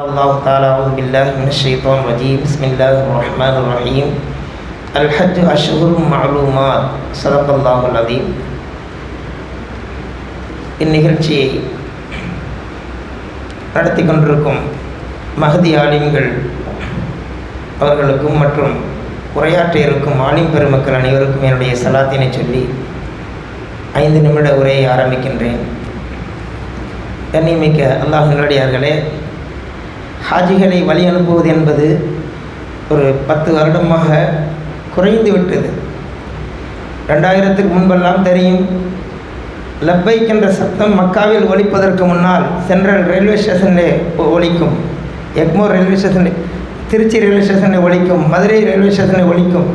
الله تعالى أعوذ بالله من الشيطان الرجيم بسم الله الرحمن الرحيم الحج أشهر معلومات صدق الله العظيم இந்நிகழ்ச்சியை நடத்தி கொண்டிருக்கும் மகதி ஆலிம்கள் அவர்களுக்கும் மற்றும் உரையாற்ற இருக்கும் ஆலிம் பெருமக்கள் அனைவருக்கும் என்னுடைய சலாத்தினை சொல்லி ஐந்து நிமிட உரையை ஆரம்பிக்கின்றேன் கண்ணியமிக்க அல்லாஹ் நல்லடியார்களே ஹாஜிகளை வழி அனுப்புவது என்பது ஒரு பத்து வருடமாக குறைந்து விட்டது. ரெண்டாயிரத்துக்கு முன்பெல்லாம் தெரியும் லப்பைக் என்ற சத்தம் மக்காவில் ஒழிப்பதற்கு முன்னால் சென்ட்ரல் ரயில்வே ஸ்டேஷனில் ஒழிக்கும் எக்மோர் ரயில்வே ஸ்டேஷனில் திருச்சி ரயில்வே ஸ்டேஷனில் ஒழிக்கும் மதுரை ரயில்வே ஸ்டேஷனில் ஒழிக்கும்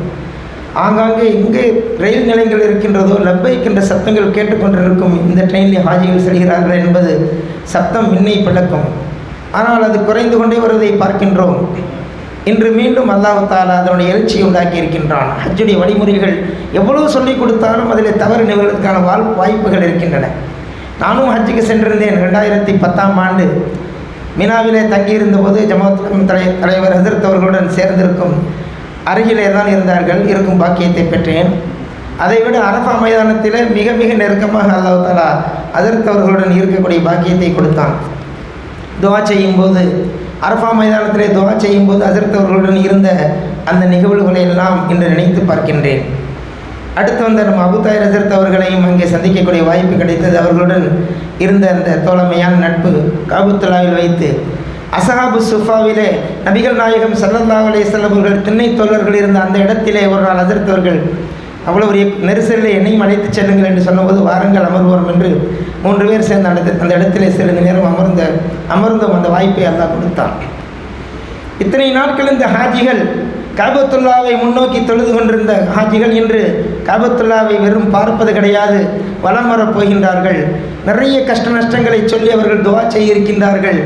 ஆங்காங்கே எங்கே ரயில் நிலையங்கள் இருக்கின்றதோ லப்பைக் என்ற சத்தங்கள் கேட்டுக்கொண்டிருக்கும் இந்த ட்ரெயினில் ஹாஜிகள் செல்கிறார்கள் என்பது சத்தம் இன்னை பிளக்கும். ஆனால் அது குறைந்து கொண்டே வருவதை பார்க்கின்றோம். இன்று மீண்டும் அல்லாஹால அதனுடைய எழுச்சியை உண்டாக்கி இருக்கின்றான். ஹஜ்ஜுடைய வழிமுறைகள் எவ்வளவு சொல்லிக் கொடுத்தாலும் அதில் தவறு நிகழ்வதற்கான வாழ் வாய்ப்புகள் இருக்கின்றன. நானும் ஹஜ்ஜுக்கு சென்றிருந்தேன் ரெண்டாயிரத்தி பத்தாம் ஆண்டு. மினாவிலே தங்கியிருந்த போது ஜமாத் தலை தலைவர் ஹசரத் அவர்களுடன் சேர்ந்திருக்கும் அருகிலே தான் இருந்தார்கள் இருக்கும் பாக்கியத்தை பெற்றேன். அதைவிட அரபா மைதானத்தில் மிக மிக நெருக்கமாக அல்லாஹாலா அதற்கு அவர்களுடன் இருக்கக்கூடிய பாக்கியத்தை கொடுத்தான். துவா செய்யும்போது அரஃபா மைதானத்திலே துவா செய்யும்போது ஹசரத் அவர்களுடன் இருந்த அந்த நிகழ்வுகளை எல்லாம் இன்று நினைத்து பார்க்கின்றேன். அடுத்து வந்த நம்ம அபுதாய் ரசரத் அவர்களையும் அங்கே சந்திக்கக்கூடிய வாய்ப்பு கிடைத்தது. அவர்களுடன் இருந்த அந்த தோழமையான நட்பு காபுத்துலாவில் வைத்து அசஹாபு சுஃபாவிலே நபிகள் நாயகம் சல்லல்லா அலே செல்லவர்கள் திண்ணை தோழர்கள் இருந்த அந்த இடத்திலே ஒரு நாள் அதிர்த்தவர்கள் அவ்வளோ ஒரு நெரிசலில் என்னையும் அழைத்து செல்லுங்கள் என்று சொன்னபோது வாருங்கள் அமர்வோம் என்று மூன்று பேர் சேர்ந்த அந்த அந்த இடத்திலே சிறிது நேரம் அமர்ந்த அமர்ந்தும் அந்த வாய்ப்பை அல்லா கொடுத்தான். இத்தனை நாட்கள் இந்த ஹாஜிகள் காபத்துல்லாவை முன்னோக்கி தொழுது கொண்டிருந்த ஹாஜிகள் இன்று காபத்துல்லாவை வெறும் பார்ப்பது கிடையாது வலம் வரப் போகின்றார்கள். நிறைய கஷ்ட நஷ்டங்களை சொல்லி அவர்கள் துவா செய்திருக்கின்றார்கள்.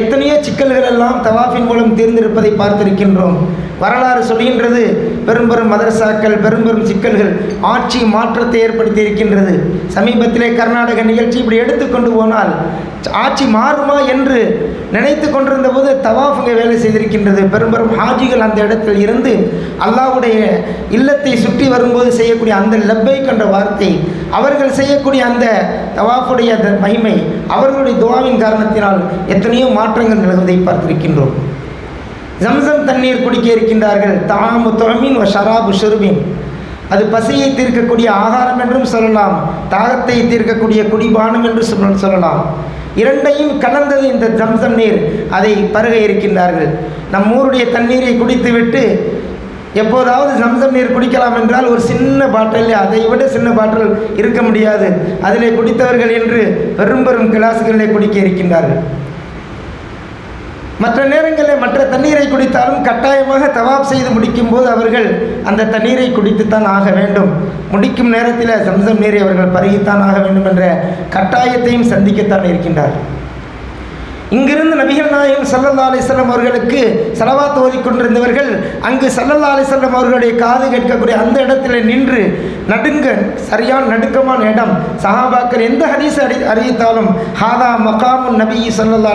எத்தனையோ சிக்கல்கள் எல்லாம் தவாஃபின் மூலம் தீர்ந்திருப்பதை பார்த்திருக்கின்றோம். வரலாறு சொல்கின்றது பெரும்பெரும் மதரசாக்கள் பெரும்பெரும் சிக்கல்கள் ஆட்சி மாற்றத்தை ஏற்படுத்தி இருக்கின்றது சமீபத்திலே கர்நாடக நிகழ்ச்சி இப்படி எடுத்துக்கொண்டு போனால் ஆட்சி மாறுமா என்று நினைத்து கொண்டிருந்த போது தவாஃபுங்க வேலை செய்திருக்கின்றது. பெரும்பெரும் ஹாஜிகள் அந்த இடத்தில் இருந்து அல்லாவுடைய இல்லத்தை சுற்றி வரும்போது செய்யக்கூடிய அந்த லெப்பை கண்ட வார்த்தை அவர்கள் செய்யக்கூடிய அந்த தவாஃபுடைய மகிமை அவர்களுடைய துவாவின் காரணத்தினால் எத்தனையோ மாற்றங்கள் நிலவதை பார்த்திருக்கின்றோம். ஜம்சம் தண்ணீர் குடிக்க இருக்கின்றார்கள். தாமு தொழமின் ஷராபு ஷுருபின். அது பசியை தீர்க்கக்கூடிய ஆகாரம் என்றும் சொல்லலாம். தாகத்தை தீர்க்கக்கூடிய குடிபானம் என்று சொல்லலாம். இரண்டையும் கலந்தது இந்த ஜம்சம் நீர். அதை பருக இருக்கின்றார்கள். நம் ஊருடைய தண்ணீரை குடித்துவிட்டு எப்போதாவது சம்சம் நீர் குடிக்கலாம் என்றால் ஒரு சின்ன பாட்டில் அதை விட சின்ன பாட்டில் இருக்க முடியாது. அதிலே குடித்தவர்கள் என்று பெரும் பெரும் கிளாஸுகளிலே குடிக்க இருக்கின்றார்கள். மற்ற நேரங்களில் மற்ற தண்ணீரை குடித்தாலும் கட்டாயமாக தவாப் செய்து முடிக்கும் போது அவர்கள் அந்த தண்ணீரை குடித்துத்தான் ஆக வேண்டும். முடிக்கும் நேரத்தில் சம்சம் நீரை அவர்கள் பருகித்தான் ஆக வேண்டும் என்ற கட்டாயத்தையும் சந்திக்கத்தான் இருக்கின்றார் இங்கிருந்து நபிகள் நாயகம் சல்லல்லா அலிஸ்லம் அவர்களுக்கு செலவாத்து ஓதிக்கொண்டிருந்தவர்கள் அங்கு சல்லல்லா அலிஸ்லம் அவர்களுடைய காது கேட்கக்கூடிய அந்த இடத்துல நின்று நடுங்க சரியான நடுக்கமான இடம். சஹாபாக்கள் எந்த ஹதீஸ் அறி அறிவித்தாலும் ஹாதா மகாமுன் நபி சல்லல்லா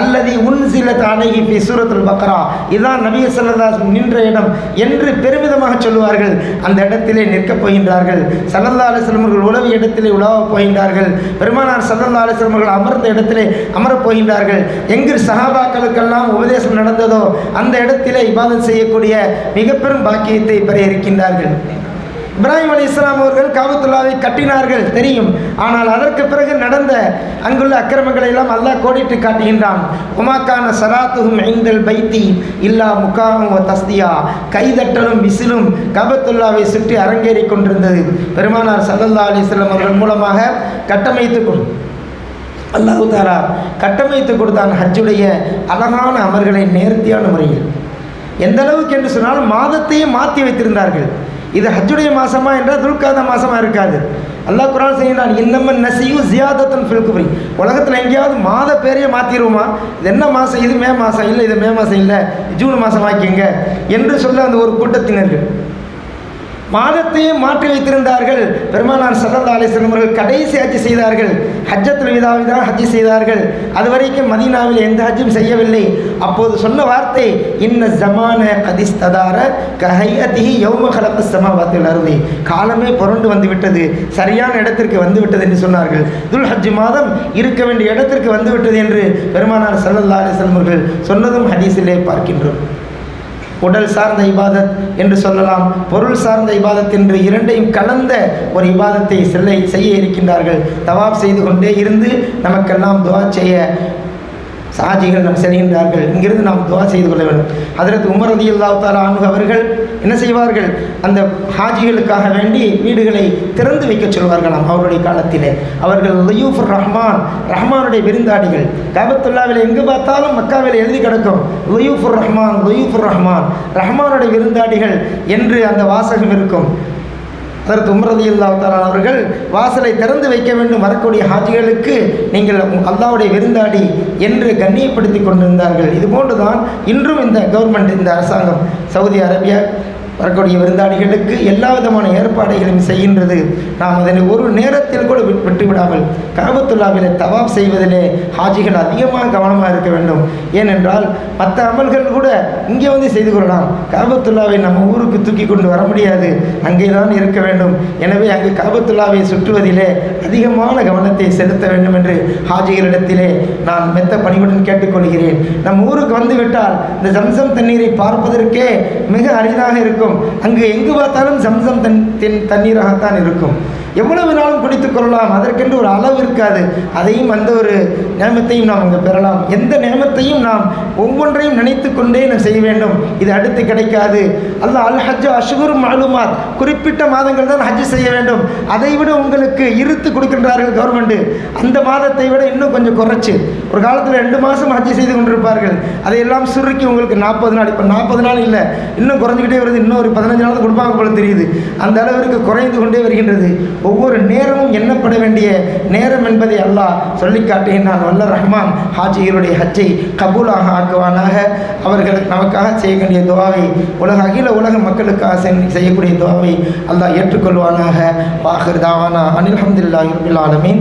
அல்லது உன் சில தானகி பி சூரத்துல் பக்ரா. இதுதான் நபி சல்லதாசம் நின்ற இடம் என்று பெருமிதமாக சொல்லுவார்கள். அந்த இடத்திலே நிற்கப் போகின்றார்கள். சல்லல்லா அலிஸ்லம் உழவு இடத்திலே உலாவப் போகின்றார்கள். பெருமானார் சல்லல்லா அலிஸ்லம் அமர்ந்த இடத்திலே அமரப் போகின்றார்கள். எங்கு சஹாபாக்களுக்கெல்லாம் உபதேசம் நடந்ததோ அந்த இடத்திலே இபாதம் செய்யக்கூடிய மிக பெரும் பாக்கியத்தை பெற இருக்கின்றார்கள். இப்ராஹிம் அலி இஸ்லாம் அவர்கள் காபத்துல்லாவை கட்டினார்கள் தெரியும். ஆனால் அதற்கு பிறகு நடந்த அங்குள்ள அக்கிரமங்களை எல்லாம் அல்லாஹ் கோடிட்டு காட்டுகின்றான். உமாக்கான சராத்துகும் ஐந்தல் பைத்தி இல்லா முகாமும் தஸ்தியா. கைதட்டலும் விசிலும் காபத்துல்லாவை சுற்றி அரங்கேறி கொண்டிருந்தது. பெருமானார் சல்லல்லா அலிஸ்லாம் அவர்கள் மூலமாக கட்டமைத்து கொடு அல்லாஹு தாரா கட்டமைத்து கொடுத்தான் ஹஜ்ஜுடைய அழகான அமர்களை நேர்த்தியான முறையில். எந்த அளவுக்கு என்று சொன்னால் மாதத்தையே மாற்றி வைத்திருந்தார்கள். இது ஹஜ்ஜுடைய மாதமா என்றால் துல்காத மாதமாக இருக்காது. அல்லாஹ் குரான் செய்கிறான் இன்னமன் நசியும் ஜியாதத்தன் ஃபில்குபரி உலகத்தில் எங்கேயாவது மாத பேரையே மாற்றிடுவோமா இது என்ன மாதம் இது மே மாதம் இல்லை இது மே மாதம் இல்லை. ஜூன் மாதம் ஆக்கிங்க என்று சொல்ல அந்த ஒரு கூட்டத்தினர்கள். மாதத்தையே மாற்றி வைத்திருந்தார்கள். பெருமானார் சல்லல்லா அலிஸ்லம் அவர்கள் கடைசி ஹஜ்ஜி செய்தார்கள். ஹஜ்ஜத்துல் விதாவை தான் ஹஜ்ஜி செய்தார்கள். அது வரைக்கும் மதீனாவில் எந்த ஹஜ்ஜும் செய்யவில்லை. அப்போது சொன்ன வார்த்தை இன்ன ஜமான கதிஸ்ததார கஹையதிஹி யௌம கலப்பு சமாவாத்தில் அருதி. காலமே புரண்டு வந்து விட்டது சரியான இடத்திற்கு வந்து விட்டது என்று சொன்னார்கள். துல் ஹஜ் மாதம் இருக்க வேண்டிய இடத்திற்கு வந்து விட்டது என்று பெருமானார் சல்லல்லா அலிஸ்லம் அவர்கள் சொன்னதும் ஹதீஸிலே பார்க்கின்றோம். உடல் சார்ந்த இபாதத் என்று சொல்லலாம். பொருள் சார்ந்த இபாதத் என்று இரண்டையும் கலந்த ஒரு இபாதத்தை செல்ல செய்ய இருக்கின்றார்கள். தவாப் செய்து கொண்டே இருந்து நமக்கெல்லாம் துவா செய்ய சாஜிகள் நம் செல்கின்றார்கள். இங்கிருந்து நாம் துவா செய்து கொள்ள வேண்டும். அதற்கு உமர் ரதி தாலா அவர்கள் என்ன செய்வார்கள்? அந்த ஹாஜிகளுக்காக வேண்டி வீடுகளை திறந்து வைக்க சொல்வார்களாம் அவருடைய காலத்திலே. அவர்கள் லயூஃபுர் ரஹ்மான் ரஹ்மானுடைய விருந்தாடிகள் காபத்துல்லாவில் எங்கு பார்த்தாலும் மக்காவில் எழுதி கிடக்கும். லயூஃபுர் ரஹ்மான் லயூஃபுர் ரஹ்மான் ரஹ்மானுடைய விருந்தாடிகள் என்று அந்த வாசகம் இருக்கும். அதற்கு உம்ரதி அல்லாத்தாலான் அவர்கள் வாசலை திறந்து வைக்க வேண்டும் வரக்கூடிய ஹாஜிகளுக்கு நீங்கள் அல்லாவுடைய விருந்தாடி என்று கண்ணியப்படுத்தி கொண்டிருந்தார்கள். இதுபோன்று தான் இன்றும் இந்த கவர்மெண்ட் இந்த அரசாங்கம் சவுதி அரேபியா வரக்கூடிய விருந்தாளிகளுக்கு எல்லா விதமான ஏற்பாடுகளையும் செய்கின்றது. நாம் அதனை ஒரு நேரத்தில் கூட விட்- விட்டுவிடாமல் காபத்துல்லாவில் தவாப் செய்வதிலே ஹாஜிகள் அதிகமாக கவனமாக இருக்க வேண்டும். ஏனென்றால் மற்ற அமல்கள் கூட இங்கே வந்து செய்து கொள்ளலாம். காபத்துல்லாவை நம்ம ஊருக்கு தூக்கி கொண்டு வர முடியாது. அங்கே தான் இருக்க வேண்டும். எனவே அங்கு கரபத்துல்லாவை சுற்றுவதிலே அதிகமான கவனத்தை செலுத்த வேண்டும் என்று ஹாஜிகளிடத்திலே நான் மெத்த பணிவுடன் கேட்டுக்கொள்கிறேன். நம் ஊருக்கு வந்துவிட்டால் இந்த ஜம்சம் தண்ணீரை பார்ப்பதற்கே மிக அரிதாக இருக்கும். அங்கு எங்கு பார்த்தாலும் சம்சம் தன் தென் தண்ணீராகத்தான் இருக்கும். எவ்வளவு நாளும் குடித்து கொள்ளலாம். அதற்கென்று ஒரு அளவு இருக்காது. அதையும் அந்த ஒரு நேமத்தையும் நாம் அங்கே பெறலாம். எந்த நேமத்தையும் நாம் ஒவ்வொன்றையும் நினைத்து கொண்டே நாம் செய்ய வேண்டும். இது அடுத்து கிடைக்காது. அல்ல அல் ஹஜ் அஷ்குர் மாலுமாத் குறிப்பிட்ட மாதங்கள் தான் ஹஜ் செய்ய வேண்டும். அதை விட உங்களுக்கு இருத்து கொடுக்கின்றார்கள் கவர்மெண்ட்டு அந்த மாதத்தை விட இன்னும் கொஞ்சம் குறைச்சி. ஒரு காலத்தில் ரெண்டு மாதம் ஹஜ் செய்து கொண்டிருப்பார்கள். அதையெல்லாம் சுருக்கி உங்களுக்கு நாற்பது நாள். இப்போ நாற்பது நாள் இல்லை. இன்னும் குறைஞ்சிக்கிட்டே வருது. இன்னும் ஒரு பதினஞ்சு நாள் கொடுப்பாங்க போல தெரியுது. அந்த அளவிற்கு குறைந்து கொண்டே வருகின்றது. ஒவ்வொரு நேரமும் எண்ணப்பட வேண்டிய நேரம் என்பதை அல்லாஹ் சொல்லி காட்டுகின்றான். வல்ல ரஹ்மான் ஹாஜிகளுடைய ஹஜ்ஜை கபூலாக ஆக்குவானாக. அவர்கள் நமக்காக செய்ய வேண்டிய துவாவை உலக அகில உலக மக்களுக்காக செய்யக்கூடிய துவாவை அல்லாஹ் ஏற்றுக்கொள்வானாக. வாஹிர் தாவானா அனில் அஹமதுல்லாஹி ரபில் ஆலமீன்.